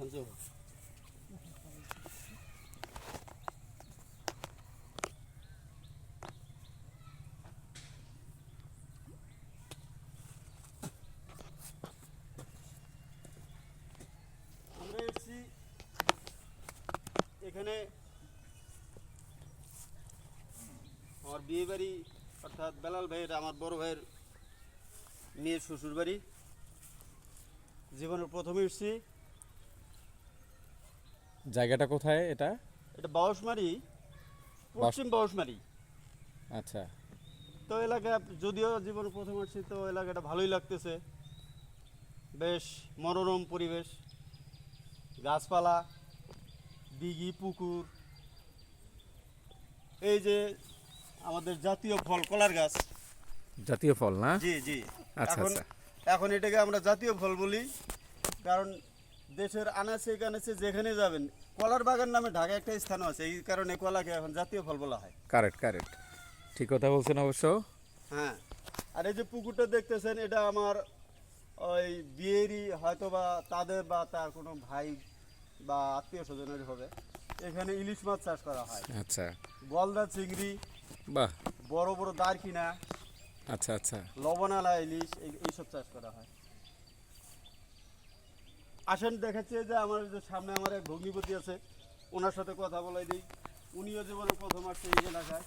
산소. আমরা এসেছি এখানে আমার বিয়ে বাড়ি, অর্থাৎ বেলাল ভাইয়ের, আমার বড় ভাইয়ের মেয়ের শ্বশুর বাড়ি জীবনের প্রথমে এসেছি জায়গাটা কোথায় এটা? এটা বাউসমারি পশ্চিম বাউসমারি। আচ্ছা। তো এলাকা যদিও জীবন প্রথম আসছি তো এলাকাটা ভালোই লাগতেছে। বেশ মনোরম পরিবেশ। গাছপালা দিঘি পুকুর। এই যে আমাদের জাতীয় ফল কলার গাছ। জাতীয় ফল না? জি জি। আচ্ছা, এখন আচ্ছা। এখন এটাকে আমরা জাতীয় ফল বলি। কারণ দেশের আনাচে কানাচে যেখানে যাবেন কলার বাগান নামে ঢাকা একটা স্থান আছে এই কারণে কলাকে এখন জাতীয় ফল বলা হয়। কারেক্ট কারেক্ট ঠিক কথা বলছেন অবশ্য। হ্যাঁ আর এই যে পুকুরটা দেখতেছেন এটা আমার ওই বিয়েরই হয়তো বা তাদের বা তার কোনো ভাই বা আত্মীয় স্বজনের হবে। এখানে ইলিশ মাছ চাষ করা হয়। আচ্ছা। গলদা চিংড়ি বাহ। বড় বড় দারকিনা আচ্ছা আচ্ছা। লবণালা ইলিশ এই- এইসব চাষ করা হয়। আসেন দেখাচ্ছে যে আমার যে সামনে আমার এক ভগ্নিপতি আছে ওনার সাথে কথা বলাই দিই। উনিও জীবনে প্রথম আসছে এই এলাকায়।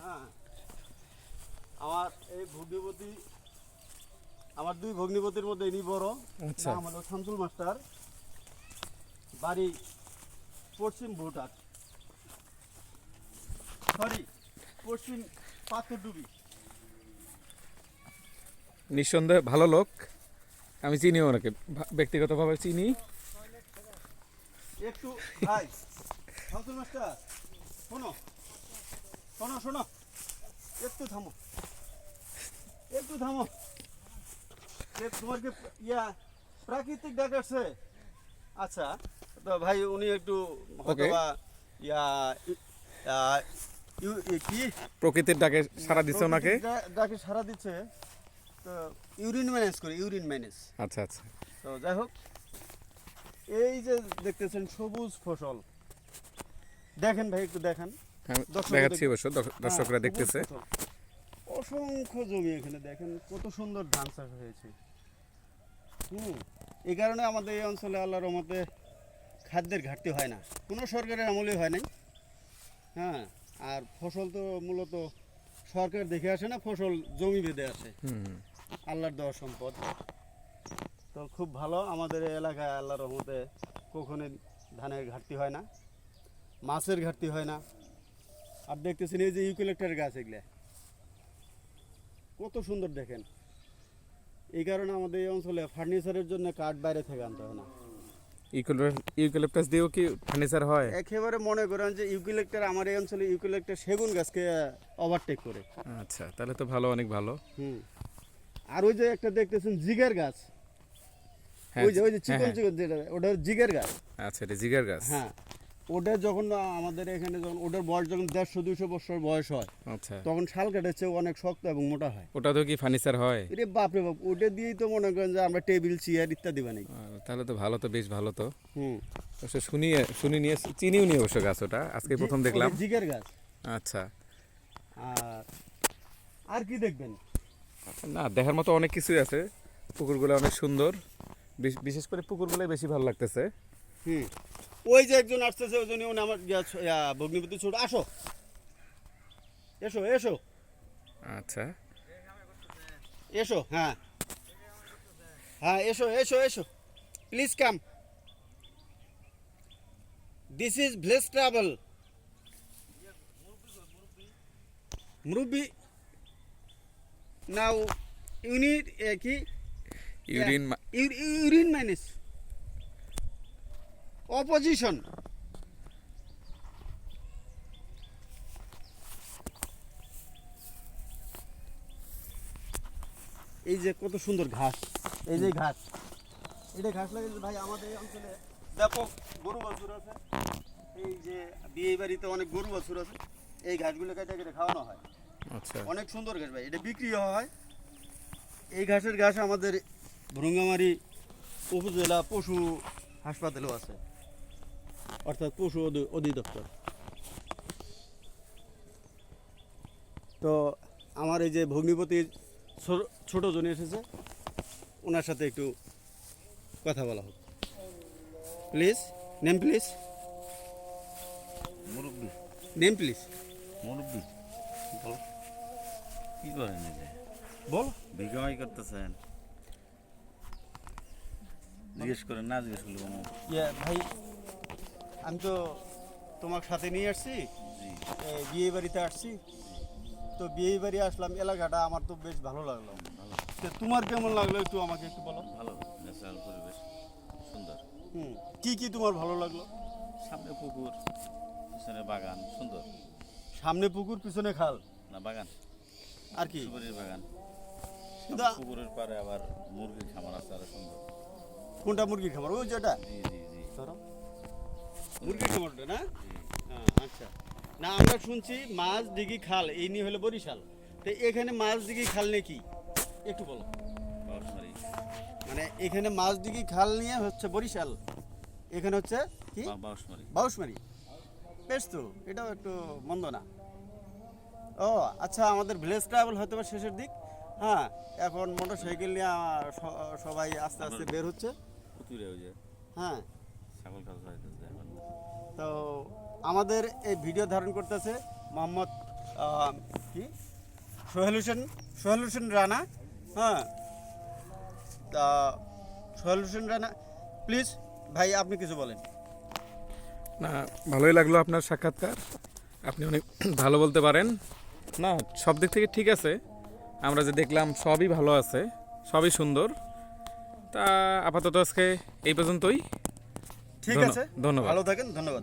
হ্যাঁ। আমার এই ভগ্নিপতি আমার দুই ভগ্নিপতির মধ্যে ইনি বড়। আচ্ছা। নাম হলো শামসুল মাস্টার। বাড়ি পশ্চিম ভুটান সরি পশ্চিম পাথরডুবি। নিঃসন্দেহে ভালো লোক। আমি চিনি ওনাকে। ব্যক্তিগতভাবে চিনি। একটু ভাই মাস্টার শোনো শোনো শোনো একটু থামো একটু থামো। তোমার কি ইয়া প্রাকৃতিক ডাক আসছে? আচ্ছা তো ভাই উনি একটু হয়তোবা ইয়া কি? প্রকৃতির ডাকে সারা দিচ্ছে ওনাকে। ডাকে সারা দিচ্ছে। তো ইউরিন ম্যানেজ করে ইউরিন ম্যানেজ। আচ্ছা আচ্ছা। তো যাই হোক এই যে দেখতেছেন সবুজ ফসল। দেখেন ভাই একটু দেখেন। দেখাচ্ছি অবশ্য দর্শকরা হ্যাঁ, দেখতেছে। অসংখ্য জমি এখানে দেখেন কত সুন্দর ধান চাষ হয়েছে। হুম এই কারণে আমাদের এই অঞ্চলে আল্লাহর রহমতে খাদ্যের ঘাটতি হয় না। কোনো সরকারের আমলে হয় নাই। হ্যাঁ আর ফসল তো মূলত সরকার দেখে আসে না ফসল জমি বেঁধে আসে। আল্লাহর দেওয়া সম্পদ। তো খুব ভালো আমাদের এলাকায় আল্লাহর রহমতে কখনোই ধানের ঘাটতি হয় না মাছের ঘাটতি হয় না। আর দেখতেছেন এই যে ইউক্যালিপ্টার গাছ এগুলা কত সুন্দর দেখেন। এই কারণে আমাদের এই অঞ্চলে ফার্নিচারের জন্য কাঠ বাইরে থেকে আনতে হয় না। ইউক্যালিপ- ইউক্যালিপটাস দিয়েও কি ফার্নিচার হয়? একেবারে মনে করেন যে ইউক্যালিপ্টার আমার এই অঞ্চলে ইউক্যালিপ্টার সেগুন গাছকে ওভারটেক করে। আচ্ছা তাহলে তো ভালো অনেক ভালো। হুম। আর ওই যে একটা দেখতেছেন জিগার গাছ। হ্যাঁ ওই যে ওই যে হ্যাঁ, চিকন চিকন যেটা ওটা জিগের গাছ। আচ্ছা এটা জিগার গাছ? হ্যাঁ ওটা যখন আমাদের এখানে যখন ওটার বয়স যখন দেড়শো দুশো বছর বয়স হয় আচ্ছা। তখন শাল চেয়ে অনেক শক্ত এবং মোটা হয়। ওটা তো কি ফার্নিচার হয়? রে বাপরে বাপ ওটা দিয়েই তো মনে করেন যে আমরা টেবিল চেয়ার ইত্যাদি বানাই। তাহলে তো ভালো তো বেশ ভালো তো। হুম। অবশ্য শুনি শুনি নিয়ে চিনিও নিয়ে অবশ্য গাছ ওটা। আজকে প্রথম দেখলাম। জিগের গাছ। আচ্ছা। আর আর কি দেখবেন? না দেখার মতো অনেক কিছুই আছে। পুকুরগুলো অনেক সুন্দর। বিশেষ করে পুকুরগুলো বেশি ভালো লাগতেছে। হুম। ওই যে একজন আসতেছে ওই জন্য উনি আমার ভগ্নিপতি ছোট। আসো। এসো এসো। আচ্ছা। এসো হ্যাঁ। হ্যাঁ এসো এসো এসো। Please come this is village travel মুরব্বি নাও ইউনিট কি ইউরিন ইউরিন মাইনাস অপোজিশন এই যে কত সুন্দর ঘাস। এই যে ঘাস। এটা ঘাস লাগিয়েছে ভাই আমাদের এই অঞ্চলে ব্যাপক গরু বাছুর আছে। এই যে বিয়ে বাড়িতে অনেক গরু বাছুর আছে। এই ঘাসগুলো কেটে কেটে খাওয়ানো হয়। অনেক সুন্দর ঘাস ভাই এটা বিক্রি হয়। এই ঘাসের ঘাস আমাদের ভ্রঙ্গামারি উপজেলা পশু হাসপাতালেও আছে। অর্থাৎ পশু অধি- অধিদপ্তর। তো আমার এই যে ভগ্নিপতির ছোট জনে এসেছে ওনার সাথে একটু কথা বলা হোক। Please name please. মুরব্বী। Name please. মুরব্বী। বল। কি করেন বল। ভিকামাই করতেছেন। জিজ্ঞেস করেন না জিজ্ঞেস করলে কোনো ইয়ে ভাই আমি তো তোমার সাথে নিয়ে আসছি। বিয়ে বাড়িতে আসছি। তো বিয়ে বাড়ি আসলাম এলাকাটা আমার তো বেশ ভালো লাগল। ভালো। তো তোমার কেমন লাগল একটু আমাকে একটু বলো। ভালো ন্যাচারাল পরিবেশ সুন্দর। হুম কি কি তোমার ভালো লাগল? সামনে পুকুর পিছনে বাগান সুন্দর। সামনে পুকুর পিছনে খাল। না বাগান। আর কি? সুপারির বাগান। কিন্তু পুকুরের পারে আবার মুরগির খামার আছে আরও সুন্দর। কোনটা মুরগির খামার? ওই যেটা জি জি জি। ধরো মুরগির খামারটা না? হ্যাঁ, আচ্ছা। না আমরা শুনছি মাছ দিঘি খাল এই নিয়ে হলো বরিশাল। তো এখানে মাছ দিঘি খাল নিয়ে কি? একটু বলো। মানে এখানে মাছ দিঘি খাল নিয়ে হচ্ছে বরিশাল। এখানে হচ্ছে কি? বাউসমারি। বাউসমারি। বেশ তো এটাও একটু মন্দ না। ও আচ্ছা আমাদের ভিলেজ ট্রাভেল হয়তো বা শেষের দিক। হ্যাঁ এখন মোটর সাইকেল নিয়ে সবাই আস্তে আস্তে বের হচ্ছে। হ্যাঁ। তো আমাদের এই ভিডিও ধারণ করতেছে মোহাম্মদ কি? সোহেল হোসেন সোহেল হোসেন রানা। হ্যাঁ। তা সোহেল হোসেন রানা প্লিজ ভাই আপনি কিছু বলেন। না ভালোই লাগল আপনার সাক্ষাৎকার। আপনি অনেক ভালো বলতে পারেন। না সব দিক থেকে ঠিক আছে। আমরা যে দেখলাম সবই ভালো আছে সবই সুন্দর। তা আপাতত আজকে এই পর্যন্তই। ঠিক আছে। ধন্যবাদ। ভালো থাকেন ধন্যবাদ।